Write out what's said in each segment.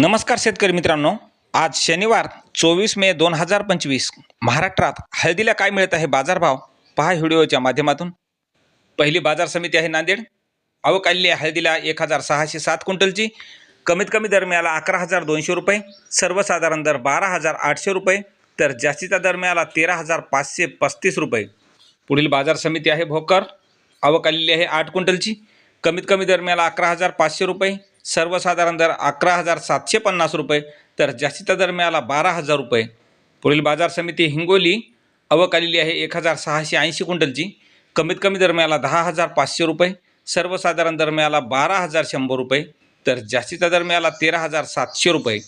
नमस्कार शेतकरी मित्रांनो. आज शनिवार चोवीस मे दोन हजार पंचवीस. महाराष्ट्रात हळदीला काय मिळत आहे बाजारभाव? पहा व्हिडिओच्या माध्यमातून. पहिली बाजार समिती आहे नांदेड. अवकाली आहे हळदीला एक हजार सहाशे सात क्विंटलची. कमीत कमी दर मिळाला अकरा हजार दोनशे रुपये. सर्वसाधारण दर बारा हजार आठशे रुपये. तर जास्तीचा दर मिळाला तेरा हजार पाचशे पस्तीस रुपये. पुढील बाजार समिती आहे भोकर. आवक आहे आठ क्विंटलची. कमीत कमी दर मिळाला अकरा हजार पाचशे रुपये. सर्वसाधारण दर अकरा हजार सातशे पन्नास रुपये तर जास्तीचा दर मिळाला बारा हजार रुपये. पुढील बाजार समिती हिंगोली आवक आलेली आहे एक हजार सहाशे ऐंशी क्विंटलची. कमीत कमी दर मिळाला दहा हजार पाचशे रुपये सर्वसाधारण दर मिळाला बारा हजार शंभर रुपये तर जास्तीचा दर मिळाला तेरा हजार सातशे रुपये.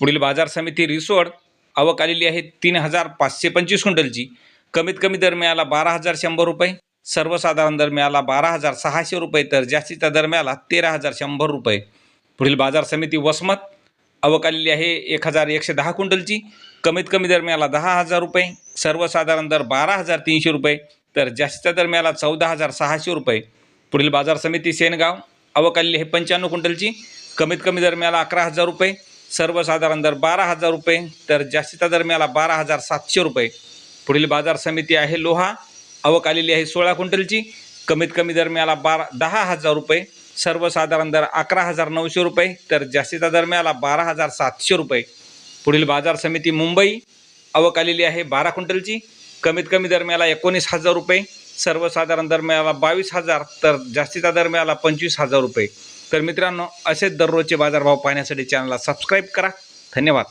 पुढील बाजार समिती रिसोड आवक आलेली आहे तीन हजार पाचशे पंचवीस क्विंटलची. कमीत कमी दर मिळाला बारा हजार शंभर रुपये सर्वसाधारण दर मिळाला बारा हजार सहाशे रुपये तर जास्तीचा दर मिळाला तेरा हजार शंभर रुपये. पुढील बाजार समिती वसमत आवक आलेली आहे एक हजार एकशे दहा क्विंटलची. कमीत कमी दर मिळाला दहा हजार रुपये सर्वसाधारण दर बारा हजार तीनशे रुपये तर जास्तीचा दर मिळाला चौदा हजार सहाशे रुपये. पुढील बाजार समिती सेनगाव आवक आलेली आहे पंच्याण्णव क्विंटलची. कमीत कमी दर मिळाला अकरा हजार रुपये सर्वसाधारण दर बारा हजार रुपये तर जास्तीचा दर मिळाला बारा हजार सातशे रुपये. पुढील बाजार समिती आहे लोहा आवक आलेली आहे सोळा क्विंटलची. कमीत कमी दर मिळाला बारा दहा हजार रुपये. सर्वसाधारण दर अकरा हजार नऊशे रुपये. तर जास्तीचा दर मिळाला बारा हजार सातशे रुपये. पुढील बाजार समिती मुंबई. आवक आलेली आहे बारा क्विंटलची. कमीत कमी दर मिळाला एकोणीस हजार रुपये. सर्वसाधारण दर मिळाला बावीस हजार. तर जास्तीचा दर मिळाला पंचवीस हजार रुपये. तर मित्रांनो असेच दररोजचे बाजारभाव पाहण्यासाठी चॅनलला सबस्क्राईब करा. धन्यवाद.